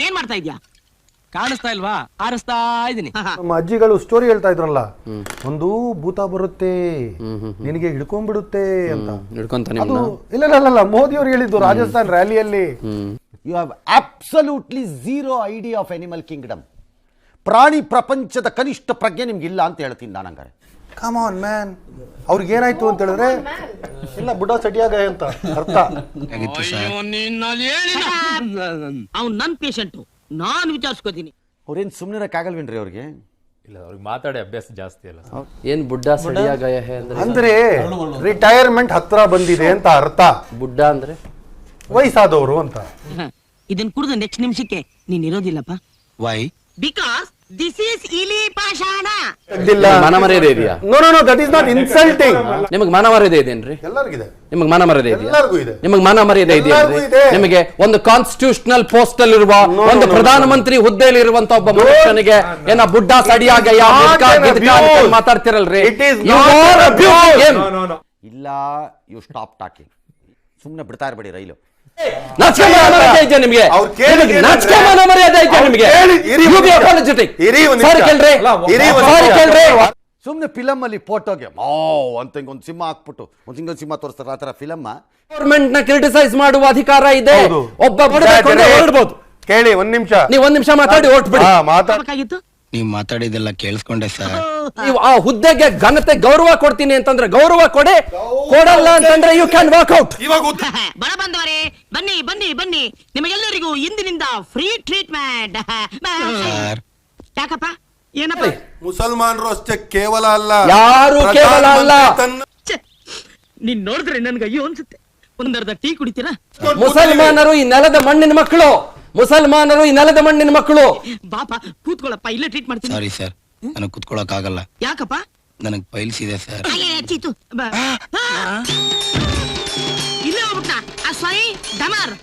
ಏನ್ ಮಾಡ್ತಾ ಇದ್ಯಾ? ಕಾಣಿಸ್ತಾ ಇಲ್ವಾ? ಆರಿಸ್ತಾ ಇದೀನಿ ನಮ್ಮ ಅಜ್ಜಿಗಳು ಸ್ಟೋರಿ ಹೇಳ್ತಾ ಇದ್ರಲ್ಲ ಒಂದು ಭೂತ ಬರುತ್ತೆ ನಿನಗೆ ಹಿಡ್ಕೊಂಡ್ಬಿಡುತ್ತೆ ಅಂತ. ಹಿಡ್ಕೊಂತಾನೆ ಅದು ಇಲ್ಲ ಇಲ್ಲ, ಇಲ್ಲ ಮೋದಿ ಅವರು ಹೇಳಿದ್ದು ರಾಜಸ್ಥಾನ್ ರ್ಯಾಲಿಯಲ್ಲಿ you have absolutely zero idea of animal kingdom ಪ್ರಾಣಿ ಪ್ರಪಂಚದ ಕನಿಷ್ಠ ಪ್ರಜ್ಞೆ ನಿಮ್ಗೆ ಇಲ್ಲ ಅಂತ ಹೇಳ್ತೀನಿ ನಾನು ಹಂಗಾರೆ. ಕಮ್ ಆನ್ ಮ್ಯಾನ್ ಅವ್ರಿಗೆ ಏನಾಯ್ತು ಅಂತ ಹೇಳಿದ್ರೆ ಇಲ್ಲ ಬುಡ ಸಡಿಯಾಗ ಅಂತ ಅರ್ಥ. ಅವ್ನ್ ನನ್ ಪೇಷಂಟು ನಾನು ವಿಚಾರಿಸ್ಕೋತೀನಿ. ಅವ್ರೇನು ಸುಮ್ಮನಿರಕ್ಕಾಗಲ್ವೇನ್ರಿ ಅವ್ರಿಗೆ? ಇಲ್ಲ ಅವ್ರಿಗೆ ಮಾತಾಡಿ ಅಭ್ಯಾಸ ಜಾಸ್ತಿ ಅಲ್ಲ ಏನ್ ಬುಡ್ಡ ಸಡಿಯ ಗಯ ಹೇ ಅಂದ್ರೆ ಅಂದ್ರೆ ರಿಟೈರ್ಮೆಂಟ್ ಹತ್ರ ಬಂದಿದೆ ಅಂತ ಅರ್ಥ. ಬುಡ್ಡ ಅಂದ್ರೆ? ವಯಸ್ಸಾದವರು ಅಂತ. ಇದನ್ ಕುಡಿದು ನೆಕ್ಸ್ಟ್ ನಿಮಿಷಕ್ಕೆ ನೀನ್ ಇರೋದಿಲ್ಲಪ್ಪ. ವೈ ಬಿಕಾಸ್ ದಿಸ್ is ಇಲಿ ಪಾಷಾಣ ತೆಗ್ದಿಲ್ಲ. ಮನ ಮರ್ಯಾದೆ ಇದೆಯಾ? No no no that is not insulting ನಿಮಗೆ ಮಾನ ಮರ್ಯಾದೆ ಇದೆಯೇನ್ರಿ ಎಲ್ಲರಿಗಿದೆ ನಿಮಗೆ ಮಾನ ಮರ್ಯಾದೆ ಇದೆಯಾ? ಎಲ್ಲರಿಗೂ ಇದೆ. ನಿಮಗೆ ಮಾನ ಮರ್ಯಾದೆ ಎಲ್ಲರಿಗೂ ಇದೆ. ನಿಮಗೆ ಒಂದು ಕಾನ್ಸ್ಟಿಟ್ಯೂಷನಲ್ ಪೋಸ್ಟ್ ಅಲ್ಲಿ ಇರುವ No, ಒಂದು ಪ್ರಧಾನಮಂತ್ರಿ ಹುದ್ದೆಯಲ್ಲಿ ಇರುವಂತ ಒಬ್ಬ ಮನುಷ್ಯನಿಗೆ ಏನ ಬುಡ್ಡ ಸಡಿಯಾಗ Not ಮುದ್ಕ an ಗಿದ್ಕ abuse. ಅನ್ಕೊಂಡ್ ಮಾತಾಡ್ತಿರಲ್ರಿ? It is You not are an abusing abuse. him. ಇಲ್ಲ ಯು ಸ್ಟಾಪ್ ಟಾಕಿಂಗ್ ಸುಮ್ಮನೆ ಬಿಡ್ತಾ ಇರಬೇಡಿ ರೈಲು. ನಾಚಿಕೆ ಮಾನ ಮರ್ಯಾದೆ ಇದೆಯಾ ನಿಮಗೆ. ನಾಚಿಕೆ ಮಾನ ಮರ್ಯಾದೆ ಕೇಳ್ರಿ. ಕೇಳ್ರಿ. ಸುಮ್ಮನೆ ಫಿಲಮ್ ಅಲ್ಲಿ ಫೋಟೋಗೆ ಓ ಅಂತ ಒಂದ್ ಒಂದು ಸಿಂಹ ಹಾಕ್ಬಿಟ್ಟು ಒಂದು ಸಿಂಗಲ್ ಸಿಂಹ ತೋರಿಸ್ತಾರೆ ಆ ತರ ಫಿಲಮ್? ಗವರ್ಮೆಂಟ್ನ ಕ್ರಿಟಿಸೈಸ್ ಮಾಡುವ ಅಧಿಕಾರ ಇದೆ. ಒಬ್ಬ ಹೊರಡ್ಬೋದು. ಕೇಳಿ ಒಂದ್ ನಿಮಿಷ. ನೀವು ಒಂದ್ ನಿಮಿಷ ಮಾತಾಡಿ ಹೊರಟ್ಬಿಡಿ ಮಾತಾಡಬೇಕಾಗಿತ್ತು ಮಾತಾಡ ಬೇಕಾಗಿತ್ತು ನೀವ್ ಮಾತಾಡಿದೆಲ್ಲ ಕೇಳಿಸ್ಕೊಂಡೆ ಸರ್. ನೀವು ಆ ಹುದ್ದೆಗೆ ಘನತೆ ಗೌರವ ಕೊಡ್ತೀನಿ ಅಂತಂದ್ರೆ ಗೌರವ ಕೊಡಿ ಕೊಡಲ್ಲ ಅಂತಂದ್ರೆ ಯು ಕ್ಯಾನ್ ವಾಕ್ ಔಟ್ ಬರ ಬಂದವರೇ ಬನ್ನಿ ಬನ್ನಿ ಬನ್ನಿ. ನಿಮಗೆಲ್ಲರಿಗೂ ಇಂದಿನಿಂದ ಫ್ರೀ ಟ್ರೀಟ್ಮೆಂಟ್ ಸರ್. ಯಾಕಪ್ಪ? ಏನಪ್ಪ? ಮುಸಲ್ಮಾನರು ಅಷ್ಟೇ ಕೇವಲ ಅಲ್ಲ. ಯಾರು ಕೇವಲ ಅಲ್ಲ. ಪ್ರಧಾನಮಂತ್ರಿ ತನ್ನ- ಛೆ, ನೀನ್ ನೋಡಿದ್ರೆ ನನ್ಗೆ ಅಯ್ಯೋ ಅನ್ಸುತ್ತೆ. ಒಂದರ್ಧ ಟೀ ಕುಡಿತೀರಾ? ಮುಸಲ್ಮಾನರು ಈ ನೆಲದ ಮಣ್ಣಿನ ಮಕ್ಕಳು. ಮುಸಲ್ಮಾನರು ಈ ನೆಲದ ಮಣ್ಣಿನ ಮಕ್ಕಳು. ಬಾಪಾ ಕೂತ್ಕೊಳ್ಳಪ್ಪ ಇಲ್ಲೇ ಟ್ರೀಟ್ ಮಾಡ್ತೀನಿ. ಸಾರಿ ಸರ್ ನನಗೆ ಕುತ್ಕೊಳಕ್ ಆಗಲ್ಲ ಯಾಕಪ್ಪ? ನನಗೆ ಪೈಲ್ಸ್ ಇದೆ ಸರ್ ಅಯ್ಯ, ಚೀತು ಬಾ. ಆ! ಇಲ್ಲೇ ಹೋಗ್ಬಿಟ್ನಾ? ಆ ಸ್ವಾಮಿ ಡಮಾರ್.